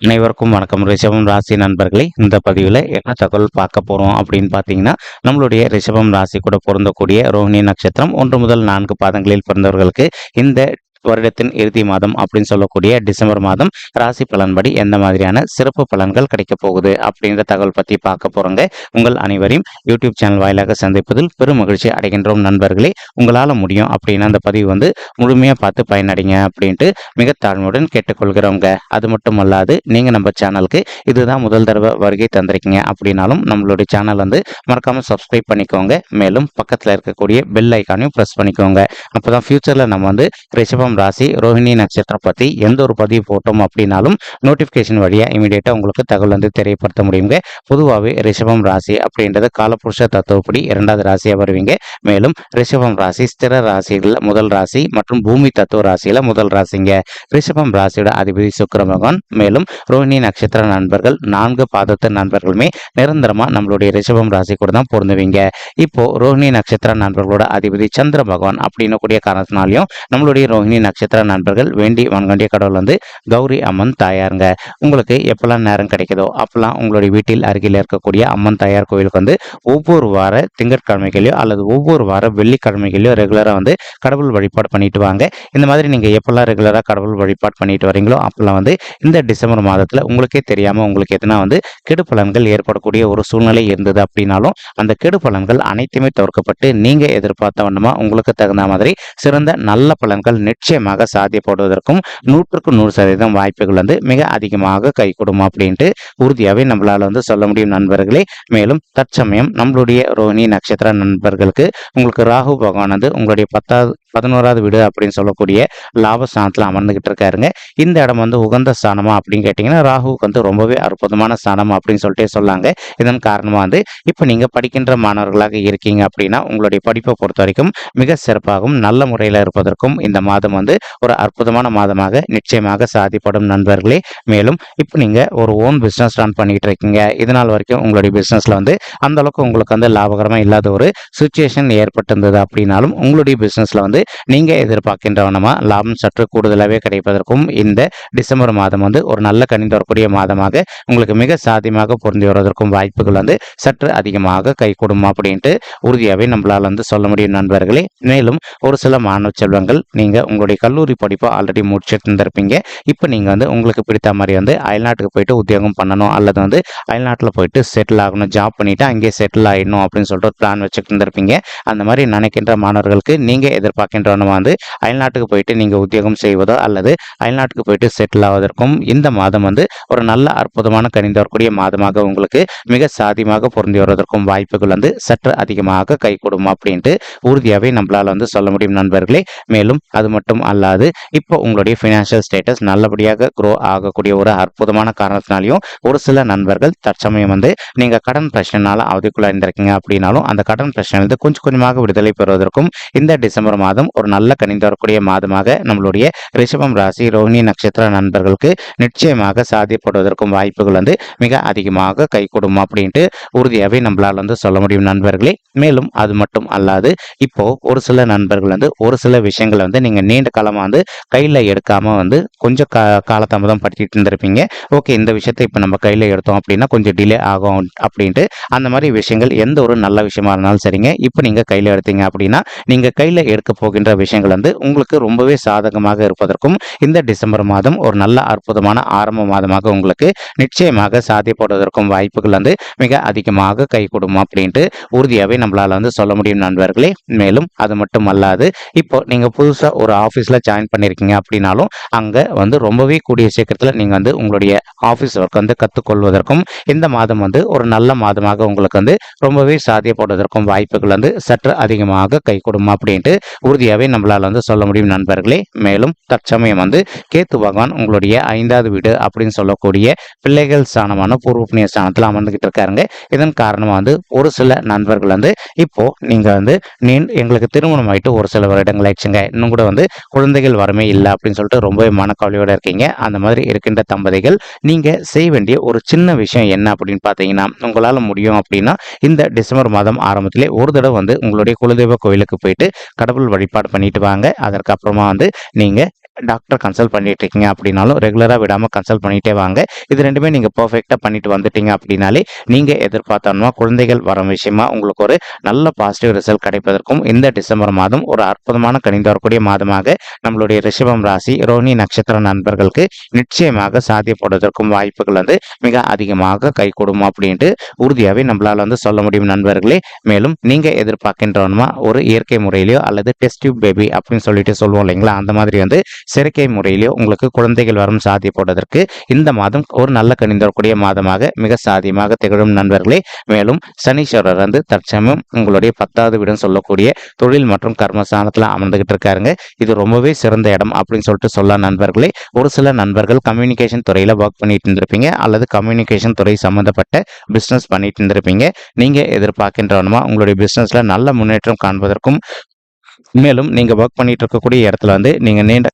அனைவருக்கும் வணக்கம். ரிஷபம் ராசி நண்பர்களே இந்த பதிவில் என்ன தகவல் பார்க்க போகிறோம் அப்படின்னு பார்த்தீங்கன்னா நம்மளுடைய ரிஷபம் ராசி கூட பொருந்தக்கூடிய ரோஹிணி நட்சத்திரம் ஒன்று முதல் நான்கு பாதங்களில் பிறந்தவர்களுக்கு இந்த வருடத்தின் இறுதி மாதம் அப்படின்னு சொல்லக்கூடிய டிசம்பர் மாதம் ராசி பலன்படி எந்த மாதிரியான சிறப்பு பலன்கள் கிடைக்க போகுது அப்படின்ற தகவல் பற்றி பார்க்க போகிறோங்க உங்கள் அனைவரையும் யூடியூப் சேனல் வாயிலாக சந்திப்பதில் பெரும் மகிழ்ச்சி அடைகின்றோம் நண்பர்களே. உங்களால் முடியும் அப்படின்னு அந்த பதிவு வந்து முழுமையாக பார்த்து பயனடைங்க அப்படின்ட்டு மிக தாழ்மையுடன் கேட்டுக்கொள்கிறோங்க. அது மட்டும் அல்லாது நீங்கள் நம்ம சேனலுக்கு இதுதான் முதல் தடவை வருகை தந்திருக்கீங்க அப்படின்னாலும் நம்மளுடைய சேனல் வந்து மறக்காமல் சப்ஸ்கிரைப் பண்ணிக்கோங்க. மேலும் பக்கத்தில் இருக்கக்கூடிய பெல் ஐக்கானையும் ப்ரெஸ் பண்ணிக்கோங்க. அப்போ தான் ஃப்யூச்சரில் நம்ம வந்து ரிஷபம் ரிஷபம் ராசி ரோஹிணி நட்சத்திரம் பற்றி எந்த ஒரு பதிவு போட்டோம் அப்படின்னாலும் நோட்டிஃபிகேஷன் வழியாக இமீடியட்டாக உங்களுக்கு தகவல் வந்து தெரியப்படுத்த முடியுங்க. பொதுவாகவே ரிஷபம் ராசி அப்படின்றது காலபுருஷ தத்துவப்படி இரண்டாவது ராசியாக வருவீங்க. மேலும் ரிஷபம் ராசி ஸ்திர ராசிகள் முதல் ராசி மற்றும் பூமி தத்துவ ராசியில் முதல் ராசிங்க. ரிஷபம் ராசியோட அதிபதி சுக்கர பகவான். மேலும் ரோஹிணி நட்சத்திர நண்பர்கள் நான்கு பாதத்து நண்பர்களுமே நிரந்தரமாக நம்மளுடைய ரிஷபம் ராசி கூட தான் பொருந்துவீங்க. இப்போ ரோஹிணி நட்சத்திர நண்பர்களோட அதிபதி சந்திர பகவான் அப்படின்னு கூடிய காரணத்தினாலையும் நம்மளுடைய ரோஹிணி நட்சத்திர நண்பர்கள் வேண்டி வன்கண்டிய கடவுள் வந்து கௌரி அம்மன் தாயாருங்க. உங்களுக்கு எப்பெல்லாம் நேரம் கிடைக்குதோ அப்பெல்லாம் உங்களுடைய வீட்டில் அருகில் இருக்கக்கூடிய அம்மன் தாயார் கோயிலுக்கு வந்து ஒவ்வொரு வார திங்கட்கிழமைகளையோ அல்லது ஒவ்வொரு வார வெள்ளிக்கிழமைகளையோ ரெகுலராக வந்து கடவுள் வழிபாடு பண்ணிட்டு வாங்க. இந்த மாதிரி நீங்கள் எப்பெல்லாம் ரெகுலராக கடவுள் வழிபாடு பண்ணிட்டு வரீங்களோ அப்பெல்லாம் வந்து இந்த டிசம்பர் மாதத்தில் உங்களுக்கே தெரியாமல் உங்களுக்கு எதுனா வந்து கெடு பலன்கள் ஏற்படக்கூடிய ஒரு சூழ்நிலை இருந்தது அப்படின்னாலும் அந்த கெடு பலன்கள் அனைத்துமே தவிர்க்கப்பட்டு நீங்கள் எதிர்பார்த்த வண்ணமாக உங்களுக்கு தகுந்த மாதிரி சிறந்த நல்ல பலன்கள் நிச்சயம் நிச்சயமாக சாத்தியப்படுவதற்கும் நூற்றுக்கு நூறு சதவீதம் வாய்ப்புகள் வந்து மிக அதிகமாக கைகூடும் அப்படின்ட்டு உறுதியாகவே நம்மளால் வந்து சொல்ல முடியும் நண்பர்களே. மேலும் தற்சமயம் நம்மளுடைய ரோஹிணி நட்சத்திர நண்பர்களுக்கு உங்களுக்கு ராகு பகவான் வந்து உங்களுடைய பத்தாவது பதினோராவது வீடு அப்படின்னு சொல்லக்கூடிய லாபஸ்தானத்தில் அமர்ந்துகிட்டு இருக்காருங்க இந்த இடம் வந்து உகந்த ஸ்தானமா அப்படின்னு கேட்டிங்கன்னா ராகுவுக்கு வந்து ரொம்பவே அற்புதமான ஸ்தானம் அப்படின்னு சொல்லிட்டு சொல்லாங்க. இதன் காரணமாக வந்து இப்போ நீங்கள் படிக்கின்ற மாணவர்களாக இருக்கீங்க அப்படின்னா உங்களுடைய படிப்பை பொறுத்த வரைக்கும் மிக சிறப்பாகவும் நல்ல முறையில் இருப்பதற்கும் இந்த மாதம் வந்து ஒரு அற்புதமான மாதமாக நிச்சயமாக சாதிப்படும் நண்பர்களே. மேலும் இப்போ நீங்கள் ஒரு ஓன் பிஸ்னஸ் ரன் பண்ணிட்டு இருக்கீங்க. இதனால் வரைக்கும் உங்களுடைய பிஸ்னஸில் வந்து அந்தளவுக்கு உங்களுக்கு வந்து லாபகரமாக இல்லாத ஒரு சுச்சுவேஷன் ஏற்பட்டிருந்தது அப்படின்னாலும் உங்களுடைய பிஸ்னஸில் வந்து நீங்கள் எதிர்பார்க்கின்றவனமா லாபம் சற்று கூடுதலாகவே கிடைப்பதற்கும் இந்த டிசம்பர் மாதம் வந்து ஒரு நல்ல கணிந்து வரக்கூடிய மாதமாக உங்களுக்கு மிக சாத்தியமாக பொருந்தி வருவதற்கும் வாய்ப்புகள் வந்து சற்று அதிகமாக கைகூடும் அப்படின்ட்டு உறுதியாகவே நம்மளால் வந்து சொல்ல முடியும் நண்பர்களே. மேலும் ஒரு சில மாணவ செல்வங்கள் நீங்கள் உங்களுடைய கல்லூரி படிப்பை ஆல்ரெடி முடிச்சுட்டு இருந்திருப்பீங்க இப்போ நீங்கள் வந்து உங்களுக்கு பிடித்த மாதிரி வந்து அயல்நாட்டுக்கு போயிட்டு உத்தியோகம் பண்ணணும் அல்லது வந்து அயல்நாட்டில் போயிட்டு செட்டில் ஆகணும் ஜாப் பண்ணிவிட்டு அங்கேயே செட்டில் ஆகிடணும் அப்படின்னு சொல்லிட்டு ஒரு பிளான் வச்சுட்டு இருந்திருப்பீங்க அந்த மாதிரி நினைக்கின்ற மாணவர்களுக்கு நீங்கள் எதிர்பார்க்கின்றவனும் வந்து அயல்நாட்டுக்கு போயிட்டு நீங்கள் உத்தியோகம் செய்வதோ அல்லது அயல்நாட்டுக்கு போயிட்டு செட்டில் ஆவதற்கும் இந்த மாதம் வந்து ஒரு நல்ல அற்புதமான கணிந்து வரக்கூடிய மாதமாக உங்களுக்கு மிக சாதியமாக பொருந்தி வருவதற்கும் வாய்ப்புகள் வந்து சற்று அதிகமாக கைகூடும் அப்படின்ட்டு உறுதியாகவே நம்மளால் வந்து சொல்ல முடியும் நண்பர்களே. மேலும் அது மட்டும் அல்லாது இப்போ உங்களுடைய ஃபினான்ஷியல் ஸ்டேட்டஸ் நல்லபடியாக க்ரோ ஆகக்கூடிய ஒரு அற்புதமான காரணத்தினாலையும் ஒரு சில நண்பர்கள் தற்சமயம் வந்து நீங்கள் கடன் பிரச்சனைனால அவதிக்குள்ள இருந்திருக்கீங்க அப்படின்னாலும் அந்த கடன் பிரச்சனையிலிருந்து கொஞ்சம் கொஞ்சமாக விடுதலை பெறுவதற்கும் இந்த டிசம்பர் மாதம் ஒரு நல்ல கணிந்து வரக்கூடிய மாதமாக நம்மளுடைய ரிஷபம் ராசி ரோஹிணி நட்சத்திர நண்பர்களுக்கு நிச்சயமாக சாத்தியப்படுவதற்கும் வாய்ப்புகள் வந்து மிக அதிகமாக கைகூடும் அப்படின்ட்டு உறுதியாகவே நம்மளால் வந்து சொல்ல முடியும் நண்பர்களே. மேலும் அது மட்டும் அல்லாது இப்போ ஒரு சில நண்பர்கள் வந்து ஒரு சில விஷயங்களை வந்து நீங்கள் நீண்ட காலமாக வந்து கையில் எடுக்காமல் வந்து கொஞ்சம் கா காலதாமதம் படுத்திட்டு இருந்திருப்பீங்க. ஓகே இந்த விஷயத்தை இப்போ நம்ம கையில் எடுத்தோம் அப்படின்னா கொஞ்சம் டிலே ஆகும் அப்படின்ட்டு அந்த மாதிரி விஷயங்கள் எந்த ஒரு நல்ல விஷயமா இருந்தாலும் சரிங்க. இப்போ நீங்கள் கையில் எடுத்தீங்க அப்படின்னா நீங்கள் கையில் எடுக்க போகின்ற விஷயங்கள் வந்து உங்களுக்கு ரொம்பவே சாதகமாக இருப்பதற்கும் இந்த டிசம்பர் மாதம் ஒரு நல்ல அற்புதமான ஆரம்ப மாதமாக உங்களுக்கு நிச்சயமாக சாத்தியப்படுவதற்கும் வாய்ப்புகள் வந்து மிக அதிகமாக கை கொடுக்கும் அப்படின்ட்டு உறுதியாகவே நம்மளால் வந்து சொல்ல முடியும் நண்பர்களே. மேலும் அது மட்டும் அல்லாது இப்போ நீங்கள் புதுசாக ஒரு ஆஃபீஸில் ஜாயின் பண்ணியிருக்கீங்க அப்படின்னாலும் அங்கே வந்து ரொம்பவே கூடிய சீக்கிரத்தில் நீங்கள் வந்து உங்களுடைய ஆஃபீஸ் ஒர்க் வந்து கற்றுக்கொள்வதற்கும் இந்த மாதம் வந்து ஒரு நல்ல மாதமாக உங்களுக்கு வந்து ரொம்பவே சாத்தியப்படுவதற்கும் வாய்ப்புகள் வந்து சற்று அதிகமாக கை கொடுமா அப்படின்ட்டு உறுதியாகவே நம்மளால் வந்து சொல்ல முடியும் நண்பர்களே. மேலும் தற்சமயம் வந்து கேத்து பகவான் உங்களுடைய ஐந்தாவது வீடு அப்படின்னு சொல்லக்கூடிய பிள்ளைகள் ஸ்தானமான பூர்வ புண்ணிய ஸ்தானத்தில் அமர்ந்துகிட்டு இருக்காருங்க. இதன் காரணமாக வந்து ஒரு சில நண்பர்கள் வந்து இப்போ நீங்கள் வந்து நீ எங்களுக்கு திருமணம் ஆகிட்டு ஒரு சில வருடங்கள் ஆயிடுச்சுங்க. இன்னும் கூட வந்து குழந்தைகள் வரமே இல்லை அப்படின்னு சொல்லிட்டு ரொம்பவே மனக்கவலையோடு இருக்கீங்க. அந்த மாதிரி இருக்கின்ற தம்பதிகள் நீங்கள் செய்ய வேண்டிய ஒரு சின்ன விஷயம் என்ன அப்படின்னு பார்த்தீங்கன்னா உங்களால் முடியும் அப்படின்னா இந்த டிசம்பர் மாதம் ஆரம்பத்திலே ஒரு தடவை வந்து உங்களுடைய குலதெய்வ கோயிலுக்கு போயிட்டு கடவுள் வழி வழிபாடு பண்ணிட்டு வாங்க. அதற்கப்புறமா வந்து நீங்கள் டாக்டர் கன்சல்ட் பண்ணிட்டு இருக்கீங்க அப்படின்னாலும் ரெகுலராக விடாமல் கன்சல்ட் பண்ணிட்டே வாங்க. இது ரெண்டுமே நீங்கள் பர்ஃபெக்டாக பண்ணிட்டு வந்துட்டீங்க அப்படின்னாலே நீங்கள் எதிர்பார்த்தோன்னா குழந்தைகள் வர விஷயமா உங்களுக்கு ஒரு நல்ல பாசிட்டிவ் ரிசல்ட் கிடைப்பதற்கும் இந்த டிசம்பர் மாதம் ஒரு அற்புதமான கணிந்து வரக்கூடிய மாதமாக நம்மளுடைய ரிஷபம் ராசி ரோஹிணி நட்சத்திர நண்பர்களுக்கு நிச்சயமாக சாத்தியப்படுவதற்கும் வாய்ப்புகள் வந்து மிக அதிகமாக கைகூடும் அப்படின்ட்டு உறுதியாகவே நம்மளால் வந்து சொல்ல முடியும் நண்பர்களே. மேலும் நீங்கள் எதிர்பார்க்கின்றவனுமா ஒரு இயற்கை முறையிலையோ அல்லது டெஸ்ட் டியூப் பேபி அப்படின்னு சொல்லிட்டு சொல்லுவோம் இல்லைங்களா? அந்த மாதிரி வந்து செயற்கை முறையிலேயோ உங்களுக்கு குழந்தைகள் வரும் சாத்தியப்படுவதற்கு இந்த மாதம் ஒரு நல்ல கணிந்தரக்கூடிய மாதமாக மிக சாதியமாக திகழும் நண்பர்களே. மேலும் சனீஸ்வரர் வந்து தற்சமயம் உங்களுடைய பத்தாவது வீடுன்னு சொல்லக்கூடிய தொழில் மற்றும் கர்மஸ்தானத்தில் அமர்ந்துகிட்டு இருக்காருங்க. இது ரொம்பவே சிறந்த இடம் அப்படின்னு சொல்லிட்டு சொல்லலாம் நண்பர்களே. ஒரு சில நண்பர்கள் கம்யூனிகேஷன் துறையில் ஒர்க் பண்ணிட்டு இருந்திருப்பீங்க. அல்லது கம்யூனிகேஷன் துறை சம்மந்தப்பட்ட பிஸ்னஸ் பண்ணிட்டு இருந்திருப்பீங்க. நீங்கள் எதிர்பார்க்கின்றவனுமா உங்களுடைய பிஸ்னஸில் நல்ல முன்னேற்றம் காண்பதற்கும் மேலும் நீங்கள் ஒர்க் பண்ணிட்டு இருக்கக்கூடிய இடத்துல வந்து நீங்கள் நீண்ட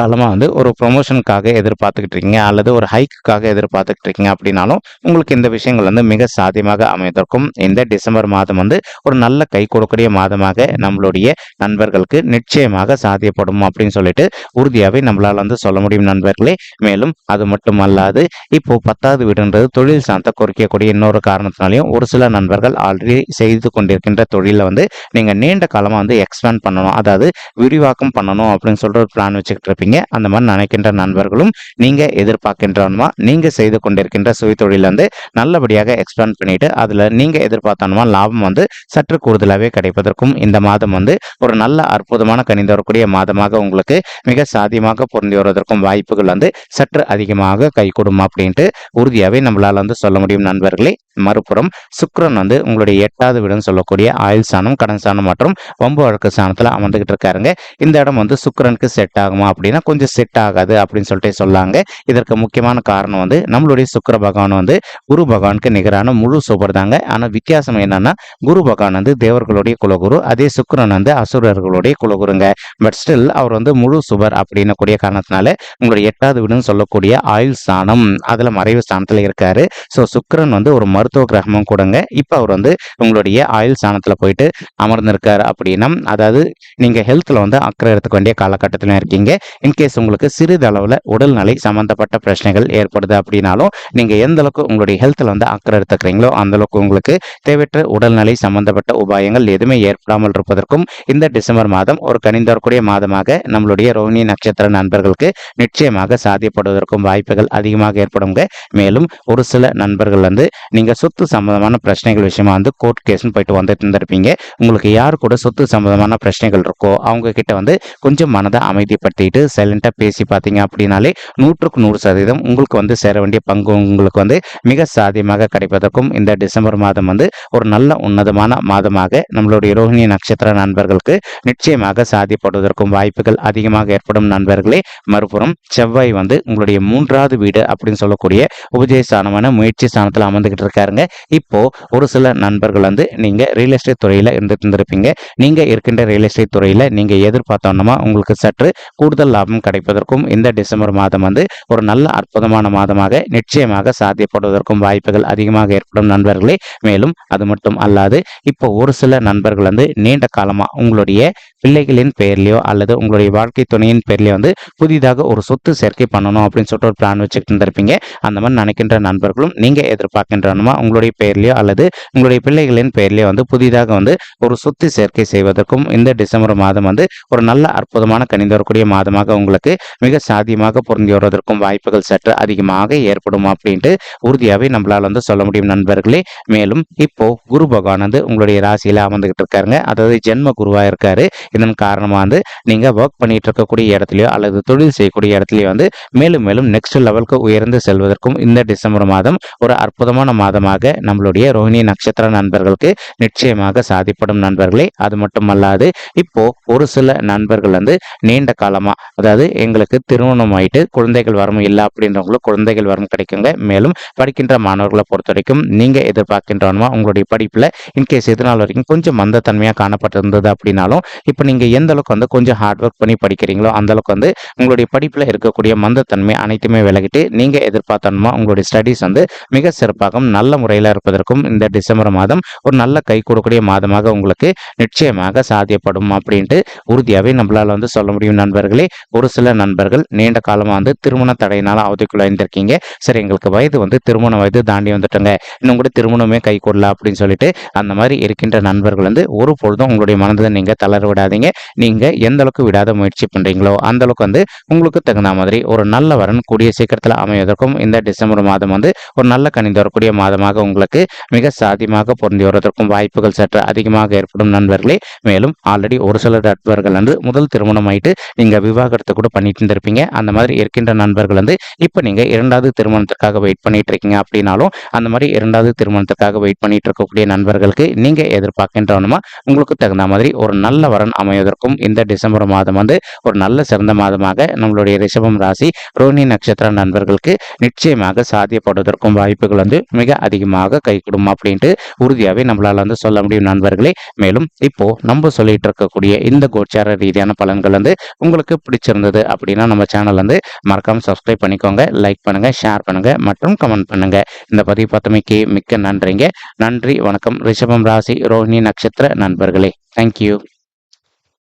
காலமாக வந்து ஒரு ப்ரொமோஷனுக்காக எதிர்பார்த்துக்கிட்டு இருக்கீங்க அல்லது ஒரு ஹைக்குக்காக எதிர்பார்த்துக்கிட்டு இருக்கீங்க அப்படின்னாலும் உங்களுக்கு இந்த விஷயங்கள் வந்து மிக சாத்தியமாக அமைவதற்கும் இந்த டிசம்பர் மாதம் வந்து ஒரு நல்ல கை கொடுக்கக்கூடிய மாதமாக நம்மளுடைய நண்பர்களுக்கு நிச்சயமாக சாத்தியப்படும் அப்படின்னு சொல்லிட்டு உறுதியாகவே நம்மளால் வந்து சொல்ல முடியும் நண்பர்களே. மேலும் அது மட்டும் அல்லாது இப்போ பத்தாவது வீடுன்றது தொழில் சார்ந்த குறைக்கக்கூடிய இன்னொரு காரணத்தினாலையும் ஒரு சில நண்பர்கள் ஆல்ரெடி செய்து கொண்டிருக்கின்ற தொழிலை வந்து நீங்கள் நீண்ட காலமாக வந்து எக்ஸ்பேண்ட் பண்ணணும் அதாவது விரிவாக்கம் பண்ணணும் அப்படின்னு சொல்கிற ஒரு பிளான் வச்சுக்கிட்டு இருப்பீங்க அந்த மாதிரி நினைக்கின்ற நண்பர்களும் நீங்கள் எதிர்பார்க்கின்றவனுமா நீங்கள் செய்து கொண்டிருக்கின்ற சுய தொழில் வந்து நல்லபடியாக எக்ஸ்பேண்ட் பண்ணிட்டு அதில் நீங்கள் எதிர்பார்த்தனுமா லாபம் வந்து சற்று கூடுதலாகவே கிடைப்பதற்கும் இந்த மாதம் வந்து ஒரு நல்ல அற்புதமான கணிந்து வரக்கூடிய மாதமாக உங்களுக்கு மிக சாத்தியமாக பொருந்தி வருவதற்கும் வாய்ப்புகள் வந்து சற்று அதிகமாக கைகூடும் அப்படின்ட்டு உறுதியாகவே நம்மளால் வந்து சொல்ல முடியும் நண்பர்களே. மறுபுறம் சுக்ரன் வந்து உங்களுடைய எட்டாவது வீடுன்னு சொல்லக்கூடிய ஆயுள் சாணம் கடன் சாணம் மற்றும் வம்பு வழக்கு சாணத்தில் அமர்ந்துகிட்டு இருக்காருங்க. இந்த இடம் வந்து சுக்ரனுக்கு செட் ஆகுமா அப்படின்னா கொஞ்சம் செட் ஆகாது அப்படின்னு சொல்லிட்டு சொல்லாங்க. இதற்கு முக்கியமான காரணம் வந்து நம்மளுடைய சுக்கர பகவான் வந்து குரு பகவானுக்கு நிகரான முழு சூப்பர் தாங்க. ஆனால் வித்தியாசம் என்னன்னா குரு பகவான் வந்து தேவர்களுடைய குலகுரு அதே சுக்ரன் வந்து அசுரர்களுடைய குலகுருங்க. பட் ஸ்டில் அவர் வந்து முழு சுபர் அப்படின்னு கூடிய காரணத்தினால உங்களுடைய எட்டாவது வீடுன்னு சொல்லக்கூடிய ஆயுள் ஸ்தானம் அதில் மறைவு ஸ்தானத்தில் இருக்காரு. ஸோ சுக்கிரன் வந்து ஒரு மருத்துவ கிரகமும் கூடங்க. இப்போ அவர் வந்து உங்களுடைய ஆயுள் ஸ்தானத்தில் போயிட்டு அமர்ந்திருக்கார் அப்படின்னா அதாவது நீங்கள் ஹெல்த்தில் வந்து அக்கறை எடுத்துக்க வேண்டிய காலகட்டத்திலும் இருக்கீங்க. இன்கேஸ் உங்களுக்கு சிறிதளவில் உடல்நிலை சம்மந்தப்பட்ட பிரச்சனைகள் ஏற்படுது அப்படின்னாலும் நீங்கள் எந்த அளவுக்கு உங்களுடைய ஹெல்த்தில் வந்து அக்கறை எடுத்துக்கிறீங்களோ அந்த அளவுக்கு உங்களுக்கு தேவையற்ற உடல்நிலை சம்பந்தப்பட்ட உபாயங்கள் எதுவுமே ஏற்படாமல் இருப்பதற்கும் இந்த டிசம்பர் மாதம் ஒரு கனிந்தரக்கூடிய மாதமாக நம்மளுடைய ரோஹிணி நட்சத்திர நண்பர்களுக்கு நிச்சயமாக சாத்தியப்படுவதற்கும் வாய்ப்புகள் அதிகமாக ஏற்படுங்க. மேலும் ஒரு சில நண்பர்கள் வந்து நீங்கள் சொத்து சம்பந்தமான பிரச்சனைகள் விஷயமா வந்து கோர்ட் கேஸ்னு போயிட்டு வந்துட்டு இருந்திருப்பீங்க. உங்களுக்கு யார் கூட சொத்து சம்பந்தமான பிரச்சனைகள் இருக்கோ அவங்க கிட்ட வந்து கொஞ்சம் மனதை அமைதிப்படுத்திட்டு சைலண்டாக பேசி பார்த்தீங்க அப்படின்னாலே நூற்றுக்கு நூறு சதவீதம் உங்களுக்கு வந்து சேர வேண்டிய பங்கு உங்களுக்கு வந்து மிக சாதியமாக கிடைப்பதற்கும் இந்த டிசம்பர் மாதம் வந்து ஒரு நல்ல உன்னதமான மாதமாக நம்மளுடைய ரோஹிணி நட்சத்திர நண்பர்களுக்கு நிச்சயமாக சாதிப்படுவதற்கும் வாய்ப்புகள் அதிகமாக ஏற்படும் நண்பர்களே. மறுபுறம் செவ்வாய் வந்து உங்களுடைய மூன்றாவது வீடு அப்படின்னு சொல்லக்கூடிய உபஜயஸ்தானமான முயற்சி ஸ்தானத்தில் அமர்ந்துகிட்டு இருக்காருங்க. இப்போ ஒரு சில நண்பர்கள் வந்து நீங்க ரியல் எஸ்டேட் துறையில இருந்துட்டு இருந்திருப்பீங்க. நீங்க இருக்கின்ற ரியல் எஸ்டேட் துறையில நீங்க எதிர்பார்த்தோம்னா உங்களுக்கு சற்று கூடுதல் லாபம் கிடைப்பதற்கும் இந்த டிசம்பர் மாதம் வந்து ஒரு நல்ல அற்புதமான மாதமாக நிச்சயமாக சாத்தியப்படுவதற்கும் வாய்ப்புகள் அதிகமாக ஏற்படும் நண்பர்களே. மேலும் அது மட்டும் அல்லாது இப்போ ஒரு சில நண்பர்கள் வந்து நீண்ட காலமா உங்களுடைய பிள்ளைகளின் பெயர்லையோ அல்லது உங்களுடைய வாழ்க்கை துணையின் பேர்லயோ வந்து புதிதாக ஒரு சொத்து சேர்க்கை பண்ணணும் அப்படின்னு சொல்லிட்டு ஒரு பிளான் வச்சுக்கிட்டு இருந்திருப்பீங்க. அந்த மாதிரி நினைக்கின்ற நண்பர்களும் நீங்க எதிர்பார்க்கின்றனமா உங்களுடைய பெயர்லையோ அல்லது உங்களுடைய பிள்ளைகளின் பெயர்லையோ வந்து புதிதாக வந்து ஒரு சொத்து சேர்க்கை செய்வதற்கும் இந்த டிசம்பர் மாதம் வந்து ஒரு நல்ல அற்புதமான கணிந்து வரக்கூடிய மாதமாக உங்களுக்கு மிக சாத்தியமாக பொருந்தி வருவதற்கும் வாய்ப்புகள் சற்று அதிகமாக ஏற்படும் அப்படின்ட்டு உறுதியாகவே நம்மளால வந்து சொல்ல முடியும் நண்பர்களே. மேலும் இப்போ குரு பகவான் வந்து உங்களுடைய ராசியில அமர்ந்துகிட்டு இருக்காருங்க. அதாவது ஜென்ம குருவா இருக்காரு. இதன் காரணமா வந்து நீங்க ஒர்க் பண்ணிட்டு இருக்கக்கூடிய இடத்துலயோ அல்லது தொழில் செய்யக்கூடிய இடத்துலயோ வந்து மேலும் மேலும் நெக்ஸ்ட் லெவலுக்கு உயர்ந்து செல்வதற்கும் இந்த டிசம்பர் மாதம் ஒரு அற்புதமான மாதம் மாதமாக நம்மளுடைய ரோஹிணி நட்சத்திர நண்பர்களுக்கு நிச்சயமாக சாதிப்படும் நண்பர்களே. அது மட்டுமல்லாது இப்போ ஒரு சில நண்பர்கள் வந்து நீண்ட காலமா அதாவது எங்களுக்கு திருமணம் ஆயிட்டு குழந்தைகள் வரும் இல்லை அப்படின்றவங்களுக்கு குழந்தைகள் வரும் கிடைக்குங்க. மேலும் படிக்கின்ற மாணவர்களை பொறுத்த வரைக்கும் நீங்க எதிர்பார்க்கின்றவனுமா உங்களுடைய படிப்புல இன்கேஸ் எது வரைக்கும் கொஞ்சம் மந்தத்தன்மையா காணப்பட்டிருந்தது அப்படின்னாலும் இப்போ நீங்க எந்த அளவுக்கு வந்து கொஞ்சம் ஹார்ட் ஒர்க் பண்ணி படிக்கிறீங்களோ அந்த அளவுக்கு வந்து உங்களுடைய படிப்புல இருக்கக்கூடிய மந்தத்தன்மை அனைத்துமே விலகிட்டு நீங்க எதிர்பார்த்தனுமா உங்களுடைய ஸ்டடீஸ் வந்து மிக சிறப்பாகவும் நல்ல நல்ல முறையில் இருப்பதற்கும் இந்த டிசம்பர் மாதம் ஒரு நல்ல கை கொடுக்கக்கூடிய மாதமாக உங்களுக்கு நிச்சயமாக சாத்தியப்படும் அப்படின்ட்டு உறுதியாகவே நம்மளால் வந்து சொல்ல முடியும் நண்பர்களே. ஒரு சில நண்பர்கள் நீண்ட காலமாக வந்து திருமண தடையினால் அவதிக்குள்ளாயிருந்திருக்கீங்க சரி எங்களுக்கு வயது வந்து திருமண வயது தாண்டி வந்துட்டோங்க. இன்னும் கூட திருமணமே கை கூடல அப்படின்னு சொல்லிட்டு அந்த மாதிரி இருக்கின்ற நண்பர்கள் வந்து ஒரு பொழுதும் உங்களுடைய மனதை நீங்கள் தளர விடாதீங்க. நீங்கள் எந்த அளவுக்கு விடாத முயற்சி பண்ணுறீங்களோ அந்த அளவுக்கு வந்து உங்களுக்கு தகுந்த மாதிரி ஒரு நல்ல வரன் கூடிய சீக்கிரத்தில் அமைவதற்கும் இந்த டிசம்பர் மாதம் வந்து ஒரு நல்ல கணிந்து வரக்கூடிய மாதம் மாதமாக உங்களுக்கு மிக சாத்தியமாக பொருந்தி வருவதற்கும் வாய்ப்புகள் சற்று அதிகமாக ஏற்படும் நண்பர்களே. மேலும் ஆல்ரெடி ஒரு சில நண்பர்கள் வந்து முதல் திருமணம் ஆயிட்டு நீங்கள் விவாகரத்தை கூட பண்ணிட்டு இருந்திருப்பீங்க. அந்த மாதிரி இருக்கின்ற நண்பர்கள் வந்து இப்போ நீங்கள் இரண்டாவது திருமணத்திற்காக வெயிட் பண்ணிட்டு இருக்கீங்க அப்படின்னாலும் அந்த மாதிரி இரண்டாவது திருமணத்திற்காக வெயிட் பண்ணிட்டு இருக்கக்கூடிய நண்பர்களுக்கு நீங்கள் எதிர்பார்க்கின்றவனுமா? உங்களுக்கு தகுந்த மாதிரி ஒரு நல்ல வரன் அமைவதற்கும் இந்த டிசம்பர் மாதம் வந்து ஒரு நல்ல சிறந்த மாதமாக நம்மளுடைய ரிஷபம் ராசி ரோஹிணி நட்சத்திர நண்பர்களுக்கு நிச்சயமாக சாத்தியப்படுவதற்கும் வாய்ப்புகள் வந்து மிக அதிகமாக கைகூடும் அப்படின்ட்டு உறுதியாகவே நம்மளால் வந்து சொல்ல முடியும் நண்பர்களே. மேலும் இப்போ நம்ம சொல்லிட்டு இருக்கக்கூடிய இந்த கோச்சார ரீதியான பலன்கள் வந்து உங்களுக்கு பிடிச்சிருந்தது அப்படின்னா நம்ம சேனல் வந்து மறக்காம சப்ஸ்கிரைப் பண்ணிக்கோங்க லைக் பண்ணுங்க ஷேர் பண்ணுங்க மற்றும் கமெண்ட் பண்ணுங்க. இந்த பதிவு பார்த்தமைக்கு மிக்க நன்றிங்க. நன்றி வணக்கம். ரிஷபம் ராசி ரோஹிணி நட்சத்திர நண்பர்களே. தேங்க்யூ